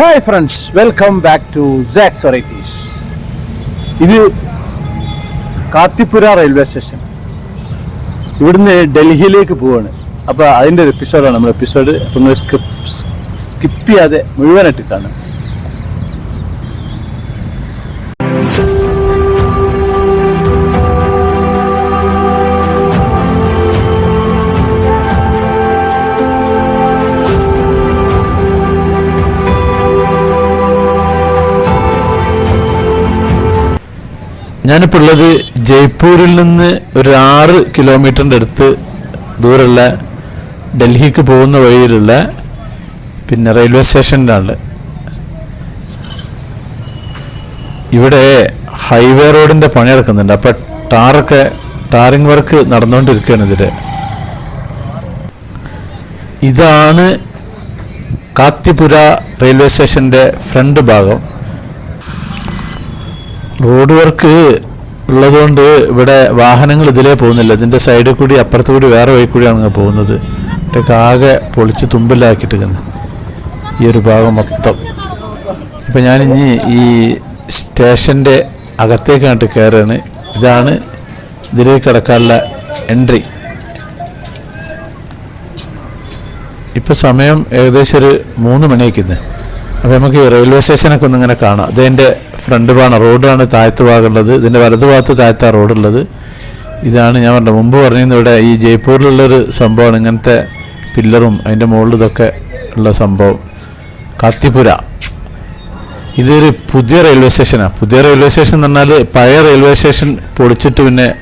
Hi friends welcome back to sax varieties ഇത് കാത്തിപ്പുര railway station ഇവിടുന്ന് ഡൽഹിയിലേക്ക് പോവാണ്. അപ്പോൾ അതിന്റെ ഒരു എപ്പിസോഡാണ് നമ്മുടെ എപ്പിസോഡ് അപ്പോൾ സ്കിപ്പ് സ്കിപ്പ് ചെയ്യാതെ മുഴുവനായിട്ട് കാണുക. ഞാനിപ്പോൾ ഉള്ളത് ജയ്പൂരിൽ നിന്ന് ഒരു ആറ് കിലോമീറ്ററിന്റെ അടുത്ത് ദൂരമുള്ള ഡൽഹിക്ക് പോകുന്ന വഴിയിലുള്ള പിന്നെ റെയിൽവേ സ്റ്റേഷനിലാണ്. ഇവിടെ ഹൈവേ റോഡിന്റെ പണി നടക്കുന്നുണ്ട്. അപ്പം ടാറൊക്കെ ടാറിങ് വർക്ക് നടന്നുകൊണ്ടിരിക്കുകയാണ് ഇതിൽ ഇതാണ് കാത്തിപുര റെയിൽവേ സ്റ്റേഷന്റെ ഫ്രണ്ട് ഭാഗം. റോഡ് വർക്ക് ഉള്ളതുകൊണ്ട് ഇവിടെ വാഹനങ്ങൾ ഇതിലേ പോകുന്നില്ല. ഇതിന്റെ സൈഡിൽ കൂടി അപ്പുറത്ത് കൂടി വേറെ വഴി കൂടിയാണ് പോകുന്നത്. ഇവിടെയൊക്കെ ആകെ പൊളിച്ച് തുമ്പിലാക്കിയിട്ടിരിക്കുന്നത് ഈ ഒരു ഭാഗം മൊത്തം. ഇപ്പം ഞാനിനി ഈ സ്റ്റേഷന്റെ അകത്തേക്കാണ് കയറുകയാണ് ഇതാണ് ഇതിലേക്ക് കിടക്കാനുള്ള എൻട്രി ഇപ്പം സമയം ഏകദേശം ഒരു മൂന്ന് മണിയൊക്കെ അപ്പോൾ നമുക്ക് റെയിൽവേ സ്റ്റേഷനൊക്കെ ഒന്നിങ്ങനെ കാണാം. ഇതിന്റെ ഫ്രണ്ട് ഭാഗം റോഡാണ് താഴത്ത് ഭാഗമുള്ളത്. ഇതിന്റെ വലത് ഭാഗത്ത് താഴത്താ റോഡുള്ളത്. ഇതാണ് ഞാൻ പറഞ്ഞത്. മുമ്പ് പറഞ്ഞിരുന്നു ഇവിടെ ഈ ജയ്പൂരിലുള്ളൊരു സംഭവമാണ്. ഇങ്ങനത്തെ പില്ലറും അതിന്റെ മുകളിൽ ഇതൊക്കെ ഉള്ള സംഭവം. കാത്തിപുര ഇതൊരു പുതിയ റെയിൽവേ സ്റ്റേഷനാണ് പുതിയ റെയിൽവേ സ്റ്റേഷൻ എന്ന് പറഞ്ഞാൽ പഴയ റെയിൽവേ സ്റ്റേഷൻ പൊളിച്ചിട്ട് പിന്നെ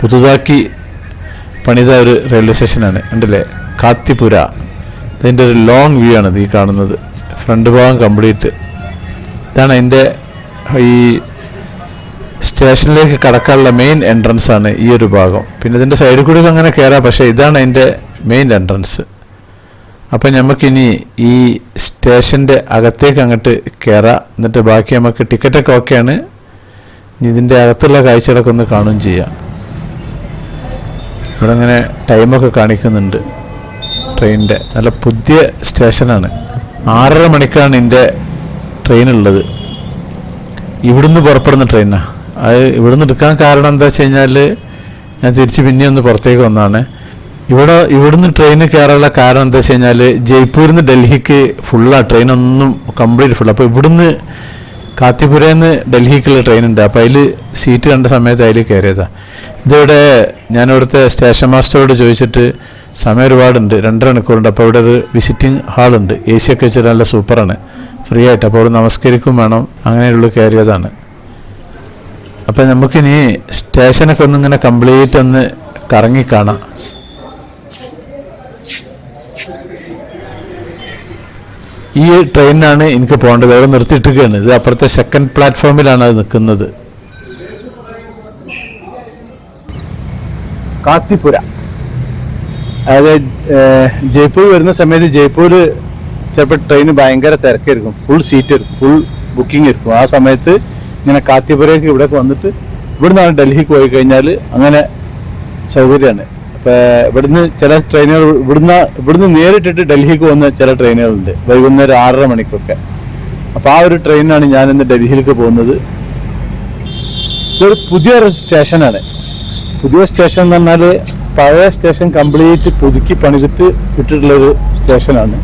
പുതുതാക്കി പണിത ഒരു റെയിൽവേ സ്റ്റേഷനാണ്. ഉണ്ടല്ലേ കാത്തിപുര ഇതിന്റെ ഒരു ലോങ് വ്യൂ ആണ് ഈ കാണുന്നത്. ഫ്രണ്ട് ഭാഗം കംപ്ലീറ്റ്. ഇതാണ് അതിന്റെ ഈ സ്റ്റേഷനിലേക്ക് കടക്കാനുള്ള മെയിൻ എൻട്രൻസ് ആണ് ഈ ഒരു ഭാഗം. പിന്നെ ഇതിന്റെ സൈഡിൽ കൂടി അങ്ങനെ കയറാം പക്ഷേ ഇതാണ് അതിന്റെ മെയിൻ എൻട്രൻസ് അപ്പം നമുക്കിനി ഈ സ്റ്റേഷന്റെ അകത്തേക്ക് അങ്ങോട്ട് കയറാം എന്നിട്ട് ബാക്കി നമുക്ക് ടിക്കറ്റൊക്കെ ഓക്കെയാണ് ഇതിന്റെ അകത്തുള്ള കാഴ്ചകളൊക്കെ ഒന്ന് കാണുകയും ചെയ്യാം. ഇവിടെ ഇങ്ങനെ ടൈമൊക്കെ കാണിക്കുന്നുണ്ട് ട്രെയിനിന്റെ നല്ല പുതിയ സ്റ്റേഷനാണ്. ആറര മണിക്കാണ് ഇതിന്റെ ട്രെയിൻ ഉള്ളത്. ഇവിടുന്ന് പുറപ്പെടുന്ന ട്രെയിനാണ് അത് ഇവിടുന്ന് എടുക്കാൻ കാരണം എന്താ വെച്ച് കഴിഞ്ഞാൽ ഞാൻ തിരിച്ച് പിന്നെ ഒന്ന് പുറത്തേക്ക് വന്നതാണ്. ഇവിടെ ഇവിടുന്ന് ട്രെയിന് കയറാനുള്ള കാരണം എന്താ വെച്ച് കഴിഞ്ഞാൽ ജയ്പൂരിൽ നിന്ന് ഡൽഹിക്ക് ഫുള്ളാണ് ട്രെയിനൊന്നും കംപ്ലീറ്റ് ഫുൾ അപ്പോൾ ഇവിടുന്ന് കാത്തിപുരയിൽ നിന്ന് ഡൽഹിക്കുള്ള ട്രെയിൻ ഉണ്ട്. അപ്പോൾ അതിൽ സീറ്റ് കണ്ട സമയത്ത് അതിൽ കയറിയതാണ് ഇതിവിടെ ഞാൻ ഇവിടുത്തെ സ്റ്റേഷൻ മാസ്റ്ററോട് ചോദിച്ചിട്ട് സമയം ഒരുപാടുണ്ട്. രണ്ടര മണിക്കൂറുണ്ട് അപ്പോൾ ഇവിടെ ഒരു വിസിറ്റിംഗ് ഹാളുണ്ട് എ സി ഒക്കെ വെച്ചിട്ട് നല്ല സൂപ്പറാണ് ഫ്രീ ആയിട്ട് അപ്പോൾ അവിടെ നമസ്കരിക്കും വേണം. അങ്ങനെയുള്ള കയറിയതാണ് അപ്പം നമുക്കിനി സ്റ്റേഷനൊക്കെ ഒന്ന് ഇങ്ങനെ കംപ്ലീറ്റ് ഒന്ന് കറങ്ങി കാണാം. ഈ ട്രെയിനിനാണ് എനിക്ക് പോകേണ്ടത്. അവിടെ നിർത്തിയിട്ടിരിക്കുകയാണ്. ഇത് അപ്പുറത്തെ സെക്കൻഡ് പ്ലാറ്റ്ഫോമിലാണ് അത് നിൽക്കുന്നത്. കാത്തിപ്പുര. അതായത് ജയ്പൂർ വരുന്ന സമയത്ത് ജയ്പൂർ ചിലപ്പോൾ ട്രെയിൻ ഭയങ്കര തിരക്കായിരിക്കും. ഫുൾ സീറ്റ് ആയിരിക്കും. ഫുൾ ബുക്കിംഗ് ആയിരിക്കും. ആ സമയത്ത് ഇങ്ങനെ കാത്തിപുരയ്ക്ക് ഇവിടേക്ക് വന്നിട്ട് ഇവിടുന്നാണ് ഡൽഹിക്ക് പോയി കഴിഞ്ഞാൽ അങ്ങനെ സൗകര്യമാണ് അപ്പോൾ ഇവിടുന്ന് ചില ട്രെയിനുകൾ ഇവിടുന്ന് ഇവിടുന്ന് നേരിട്ടിട്ട് ഡൽഹിക്ക് പോകുന്ന ചില ട്രെയിനുകളുണ്ട് വൈകുന്നേരം ആറര മണിക്കൊക്കെ. അപ്പോൾ ആ ഒരു ട്രെയിനാണ് ഞാൻ ഇന്ന് ഡൽഹിയിലേക്ക് പോകുന്നത്. ഇതൊരു പുതിയൊരു സ്റ്റേഷനാണ്. പുതിയ സ്റ്റേഷൻ എന്ന് പറഞ്ഞാൽ പഴയ സ്റ്റേഷൻ കംപ്ലീറ്റ് പുതുക്കി പണിതിട്ട് ഇട്ടിട്ടുള്ളൊരു സ്റ്റേഷനാണ്.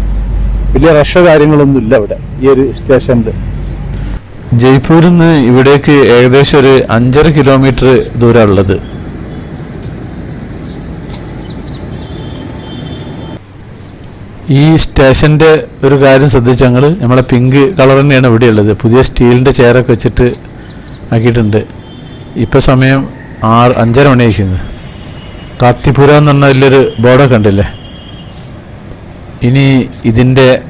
വലിയ റഷോ കാര്യങ്ങളൊന്നും ഇല്ല ഇവിടെ ഈ ഒരു സ്റ്റേഷനിൽ ജയ്പൂരിൽ നിന്ന് ഇവിടേക്ക് ഏകദേശം ഒരു അഞ്ചര കിലോമീറ്റർ ദൂരമുള്ളത്. ഈ സ്റ്റേഷന്റെ ഒരു കാര്യം ശ്രദ്ധിച്ച ഞങ്ങൾ നമ്മളെ പിങ്ക് കളർ തന്നെയാണ് ഇവിടെ ഉള്ളത്. പുതിയ സ്റ്റീലിന്റെ ചെയറൊക്കെ വെച്ചിട്ട് ആക്കിയിട്ടുണ്ട്. ഇപ്പോൾ സമയം ആറ് അഞ്ചര മണിയായിരിക്കുന്നത് കാത്തിപുര എന്ന് പറഞ്ഞ വലിയൊരു ബോർഡൊക്കെ ഉണ്ടല്ലേ? ഇനി ഇതിന്റെ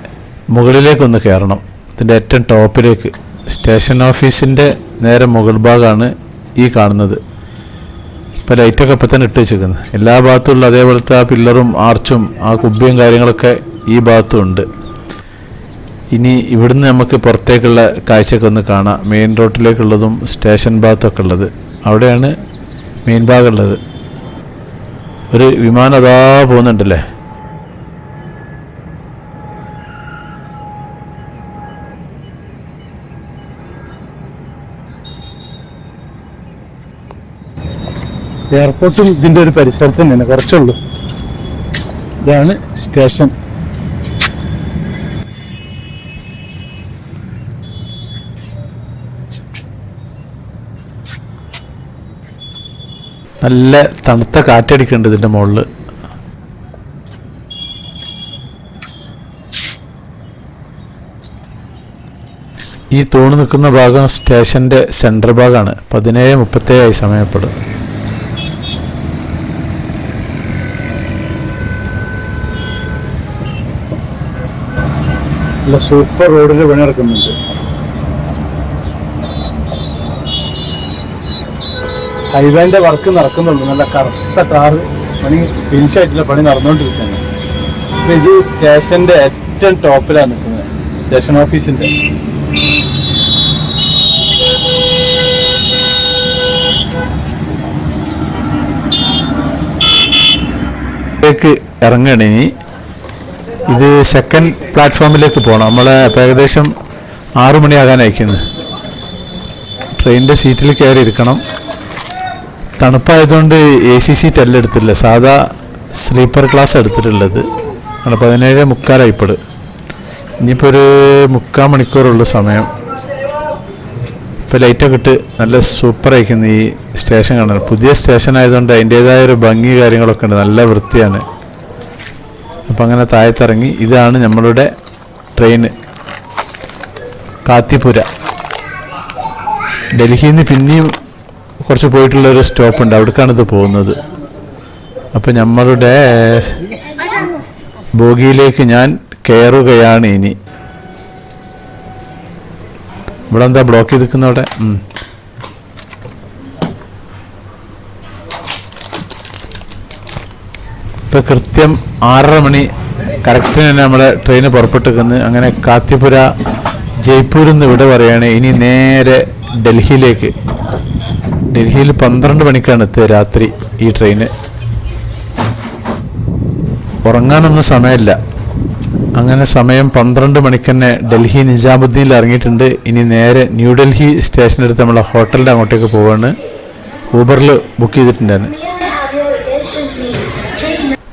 മുകളിലേക്കൊന്ന് കയറണം. ഇതിന്റെ ഏറ്റവും ടോപ്പിലേക്ക്. സ്റ്റേഷൻ ഓഫീസിന്റെ നേരെ മുകൾ ഭാഗമാണ് ഈ കാണുന്നത്. ഇപ്പോൾ ലൈറ്റൊക്കെ ഇപ്പം തന്നെ ഇട്ട് വെച്ചിരിക്കുന്നത് എല്ലാ ഭാഗത്തുള്ള അതേപോലത്തെ ആ പില്ലറും ആർച്ചും ആ കുബ്ബിയും കാര്യങ്ങളൊക്കെ ഈ ഭാഗത്തും ഉണ്ട്. ഇനി ഇവിടുന്ന് നമുക്ക് പുറത്തേക്കുള്ള കാഴ്ചയൊക്കെ ഒന്ന് കാണാം. മെയിൻ റോഡിലേക്കുള്ളതും സ്റ്റേഷൻ ഭാഗത്തൊക്കെ ഉള്ളത്. അവിടെയാണ് മെയിൻ ഭാഗമുള്ളത് ഒരു വിമാനം അതാ പോകുന്നുണ്ടല്ലേ? എയർപോർട്ടും ഇതിന്റെ ഒരു പരിസരത്ത് തന്നെയാണ് കുറച്ചുള്ളൂ ഇതാണ് സ്റ്റേഷൻ. നല്ല തണുത്ത കാറ്റടിക്കുന്നുണ്ട് ഇതിന്റെ മുകളിൽ ഈ തൂണ് നിൽക്കുന്ന ഭാഗം സ്റ്റേഷന്റെ സെൻട്രൽ ഭാഗമാണ്. പതിനേഴ് മുപ്പത്തേഴായി സമയപ്പെടും. നല്ല സൂപ്പർ റോഡിൽ പണി നടക്കുന്നുണ്ട്. ഹൈവേന്റെ വർക്ക് നടക്കുന്നുള്ളൂ നല്ല കറുത്ത കാറ് പണി ഫിനിഷ് ആയിട്ടുള്ള പണി നടന്നുകൊണ്ടിരിക്കുകയാണ് അപ്പൊ ഇത് സ്റ്റേഷന്റെ ഏറ്റവും ടോപ്പിലാണ് നിൽക്കുന്നത്. സ്റ്റേഷൻ ഓഫീസിന്റെ ഇറങ്ങണി ഇത് സെക്കൻഡ് പ്ലാറ്റ്ഫോമിലേക്ക് പോകണം നമ്മൾ ഏകദേശം ആറു മണിയാകാൻ അയക്കുന്നത് ട്രെയിനിന്റെ സീറ്റിൽ കയറി ഇരിക്കണം തണുപ്പായതുകൊണ്ട് എ സി സീറ്റ് അല്ല എടുത്തില്ല സാധാ സ്ലീപ്പർ ക്ലാസ് എടുത്തിട്ടുള്ളത്. ആണ് പതിനേഴ് മുക്കാലായിപ്പോൾ ഇനിയിപ്പോൾ ഒരു മുക്കാൽ മണിക്കൂറുള്ള സമയം. ഇപ്പോൾ ലൈറ്റൊക്കെ ഇട്ട് നല്ല സൂപ്പർ ആയിരിക്കുന്നു ഈ സ്റ്റേഷൻ കാണാൻ. പുതിയ സ്റ്റേഷൻ ആയതുകൊണ്ട് അതിന്റേതായ ഒരു ഭംഗി കാര്യങ്ങളൊക്കെ ഉണ്ട്. നല്ല വൃത്തിയാണ്. അപ്പം അങ്ങനെ താഴത്തിറങ്ങി. ഇതാണ് നമ്മളുടെ ട്രെയിന് കാത്തിപുര ഡൽഹിയിൽ നിന്ന് പിന്നെയും കുറച്ച് പോയിട്ടുള്ള ഒരു സ്റ്റോപ്പ് ഉണ്ട് അവിടേക്കാണ് ഇത് പോകുന്നത്. അപ്പം നമ്മളുടെ ബോഗിയിലേക്ക് ഞാൻ കയറുകയാണ് ഇനി. ഇവിടെ എന്താ ബ്ലോക്ക് ചെയ്ത് നിൽക്കുന്ന അവിടെ ഉം. ഇപ്പം കൃത്യം ആറര മണി കറക്റ്റിന് തന്നെ നമ്മുടെ ട്രെയിന് പുറപ്പെട്ടിരിക്കുന്നത് അങ്ങനെ കാത്തിപുര ജയ്പൂരിൽ നിന്ന് ഇവിടെ പറയുകയാണ് ഇനി നേരെ ഡൽഹിയിലേക്ക്. ഡൽഹിയിൽ പന്ത്രണ്ട് മണിക്കാണ് എത്തുക രാത്രി ഈ ട്രെയിന് ഉറങ്ങാനൊന്നും സമയമില്ല. അങ്ങനെ സമയം പന്ത്രണ്ട് മണിക്ക് തന്നെ ഡൽഹി നിജാമുദ്ദീനിൽ ഇറങ്ങിയിട്ടുണ്ട്. ഇനി നേരെ ന്യൂഡൽഹി സ്റ്റേഷനടുത്ത് നമ്മളെ ഹോട്ടലിന്റെ അങ്ങോട്ടേക്ക് പോവാണ്. ഊബറിൽ ബുക്ക് ചെയ്തിട്ടുണ്ടായിരുന്നു.